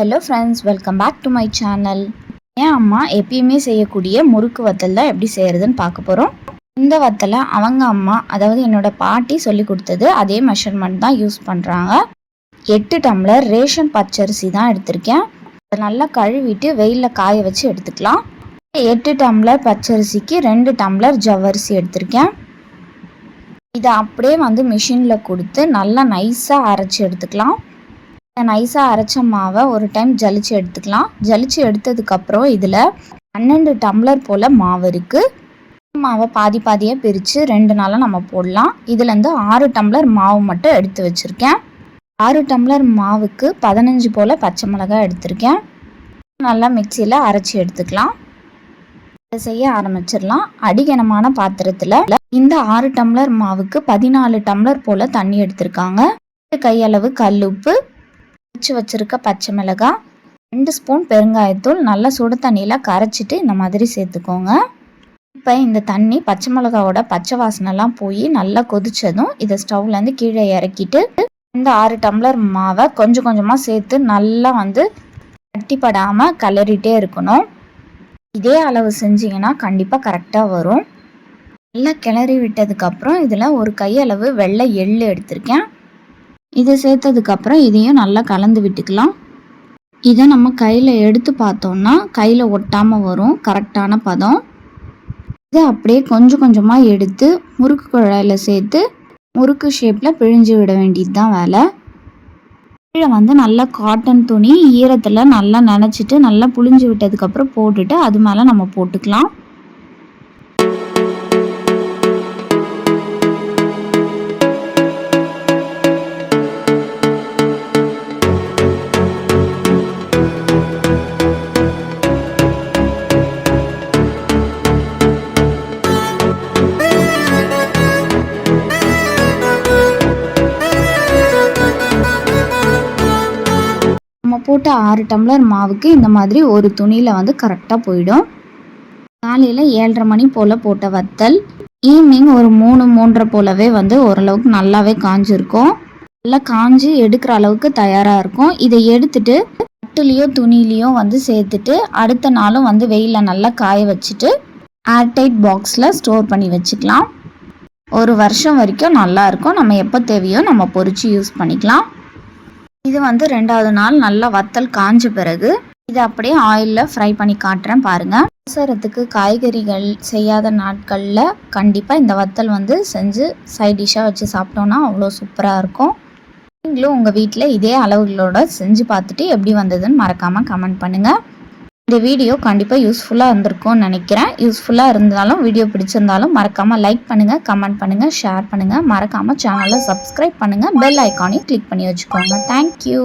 Hello friends welcome back to my channel என் அம்மா எப்பயுமே செய்யக்கூடிய முறுக்கு வத்தல் தான் எப்படி செய்யறதுன்னு பார்க்க போகிறோம் இந்த வத்தலை அவங்க அம்மா அதாவது என்னோட பாட்டி சொல்லி கொடுத்தது அதே மெஷர்மெண்ட் தான் யூஸ் பண்ணுறாங்க எட்டு டம்ளர் ரேஷன் பச்சரிசி தான் எடுத்திருக்கேன். அதை நல்லா கழுவிட்டு வெயிலில் காய வச்சு எடுத்துக்கலாம். எட்டு டம்ளர் பச்சரிசிக்கு ரெண்டு டம்ளர் ஜவ்வரிசி எடுத்திருக்கேன். இதை அப்படியே வந்து மிஷினில் கொடுத்து நல்லா நைஸாக அரைச்சி எடுத்துக்கலாம். நைஸாக அரைச்ச மாவை ஒரு டைம் ஜலிச்சு எடுத்துக்கலாம். ஜலிச்சு எடுத்ததுக்கப்புறம் இதில் பன்னெண்டு டம்ளர் போல் மாவு இருக்குது மாவை பாதி பாதியாக பிரித்து ரெண்டு நாளாக நம்ம போடலாம். இதுலேருந்து ஆறு டம்ளர் மாவு மட்டும் எடுத்து வச்சுருக்கேன். ஆறு டம்ளர் மாவுக்கு பதினஞ்சு போல் பச்சை மிளகாய் எடுத்திருக்கேன். நல்லா மிக்சியில் அரைச்சி எடுத்துக்கலாம். இதை செய்ய ஆரம்பிச்சிடலாம். அடிகனமான பாத்திரத்தில் இந்த ஆறு டம்ளர் மாவுக்கு பதினாலு டம்ளர் போல் தண்ணி எடுத்திருக்காங்க. கையளவு கல் உப்பு வச்சு வச்சிருக்க பச்சை மிளகாய் ரெண்டு ஸ்பூன் பெருங்காயத்தூள் நல்லா சுடு தண்ணியில் கரைச்சிட்டு இந்த மாதிரி சேர்த்துக்கோங்க. இப்போ இந்த தண்ணி பச்சை மிளகாவோட பச்சை வாசனைலாம் போய் நல்லா கொதிச்சதும் இதை ஸ்டவ்லேருந்து கீழே இறக்கிட்டு இந்த ஆறு டம்ளர் மாவை கொஞ்சம் கொஞ்சமாக சேர்த்து நல்லா வந்து கட்டிப்படாமல் கலரிட்டே இருக்கணும். இதே அளவு செஞ்சீங்கன்னா கண்டிப்பாக கரெக்டாக வரும். நல்லா கிளறி விட்டதுக்கப்புறம் இதில் ஒரு கையளவு வெள்ளை எள் எடுத்திருக்கேன். இதை சேர்த்ததுக்கப்புறம் இதையும் நல்லா கலந்து விட்டுக்கலாம். இதை நம்ம கையில் எடுத்து பார்த்தோம்னா கையில் ஒட்டாமல் வரும். கரெக்டான பதம். இதை அப்படியே கொஞ்சம் கொஞ்சமாக எடுத்து முறுக்கு குழாயில் சேர்த்து முறுக்கு ஷேப்பில் பிழிஞ்சு விட வேண்டியது தான் வேலை. கீழே வந்து நல்லா காட்டன் துணி ஈரத்தில் நல்லா நினச்சிட்டு நல்லா புழிஞ்சு விட்டதுக்கப்புறம் போட்டுட்டு அது மேலே நம்ம போட்டுக்கலாம். போட்ட ஆறு டம்ளர் மாவுக்கு இந்த மாதிரி ஒரு துணியில் வந்து கரெக்டாக போயிடும். காலையில் ஏழரை மணி போல் போட்ட வத்தல் ஈவினிங் ஒரு மூணு மூன்றரை போலவே வந்து ஓரளவுக்கு நல்லாவே காஞ்சிருக்கும். நல்லா காஞ்சி எடுக்கிற அளவுக்கு தயாராக இருக்கும். இதை எடுத்துட்டு பட்டுலேயோ துணிலேயோ வந்து சேர்த்துட்டு அடுத்த நாளும் வந்து வெயிலில் நல்லா காய வச்சுட்டு ஏர்டைட் பாக்ஸில் ஸ்டோர் பண்ணி வச்சுக்கலாம். ஒரு வருஷம் வரைக்கும் நல்லாயிருக்கும் நம்ம எப்போ தேவையோ நம்ம பொறிச்சு யூஸ் பண்ணிக்கலாம். இது வந்து ரெண்டாவது நாள் நல்லா வத்தல் காஞ்ச பிறகு இதை அப்படியே ஆயிலில் ஃப்ரை பண்ணி காட்டுறேன் பாருங்கள் அவசரத்துக்கு காய்கறிகள் செய்யாத நாட்களில் கண்டிப்பாக இந்த வத்தல் வந்து செஞ்சு சைட் டிஷ்ஷாக வச்சு சாப்பிட்டோன்னா அவ்வளோ சூப்பராக இருக்கும். நீங்களும் உங்கள் வீட்டில் இதே அளவுகளோட செஞ்சு பார்த்துட்டு எப்படி வந்ததுன்னு மறக்காமல் கமெண்ட் பண்ணுங்கள் இந்த வீடியோ கண்டிப்பாக யூஸ்ஃபுல்லாக இருந்திருக்கும்னு நினைக்கிறேன். யூஸ்ஃபுல்லாக இருந்தாலும் வீடியோ பிடிச்சிருந்தாலும் மறக்காமல் லைக் பண்ணுங்கள் கமெண்ட் பண்ணுங்கள் ஷேர் பண்ணுங்கள் மறக்காமல் சேனலை சப்ஸ்கிரைப் பண்ணுங்கள் பெல் ஐக்கானையும் கிளிக் பண்ணி வச்சுக்கோங்க. தேங்க்யூ